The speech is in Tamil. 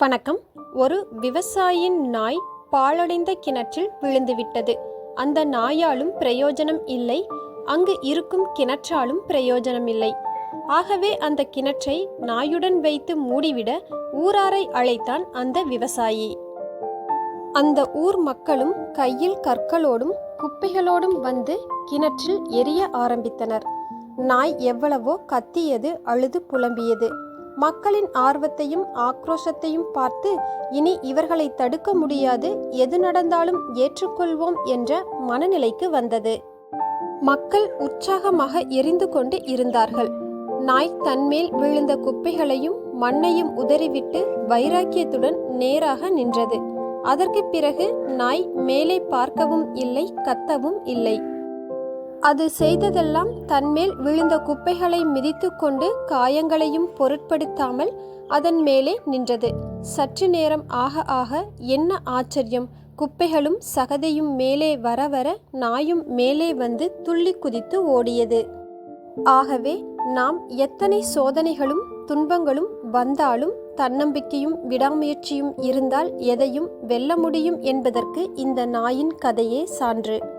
வணக்கம். ஒரு விவசாயியின் நாய் பாழடைந்த கிணற்றில் விழுந்துவிட்டது. அந்த நாயாலும் பிரயோஜனம் இல்லை. அங்கு இருக்கும் கிணற்றாலும் பிரயோஜனம் இல்லை. ஆகவே அந்த கிணற்றை நாயுடன் வைத்து மூடிவிட ஊராரை அழைத்தான் அந்த விவசாயி. அந்த ஊர் மக்களும் கையில் கற்களோடும் குப்பைகளோடும் வந்து கிணற்றில் எரிய ஆரம்பித்தனர். நாய் எவ்வளவோ கத்தியது அழுது புலம்பியது. மக்களின் ஆர்வத்தையும் ஆக்ரோஷத்தையும் பார்த்து இனி இவர்களை தடுக்க முடியாது எது நடந்தாலும் ஏற்றுக்கொள்வோம் என்ற மனநிலைக்கு வந்தது. மக்கள் உற்சாகமாக எரிந்து கொண்டு இருந்தார்கள். நாய் தன்மேல் விழுந்த குப்பைகளையும் மண்ணையும் உதறிவிட்டு வைராக்கியத்துடன் நேராக நின்றது. அதற்கு பிறகு நாய் மேலே பார்க்கவும் இல்லை கத்தவும் இல்லை. அது செய்ததெல்லாம் தன்மேல் விழுந்த குப்பைகளை மிதித்துக்கொண்டு காயங்களையும் பொருட்படுத்தாமல் அதன் மேலே நின்றது. சற்று நேரம் ஆக ஆக என்ன ஆச்சரியம். குப்பைகளும் சகதியும் மேலே வர வர நாயும் மேலே வந்து துள்ளி குதித்து ஓடியது. ஆகவே நாம் எத்தனை சோதனைகளும் துன்பங்களும் வந்தாலும் தன்னம்பிக்கையும் விடாமுயற்சியும் இருந்தால் எதையும் வெல்ல முடியும் என்பதற்கு இந்த நாயின் கதையே சான்று.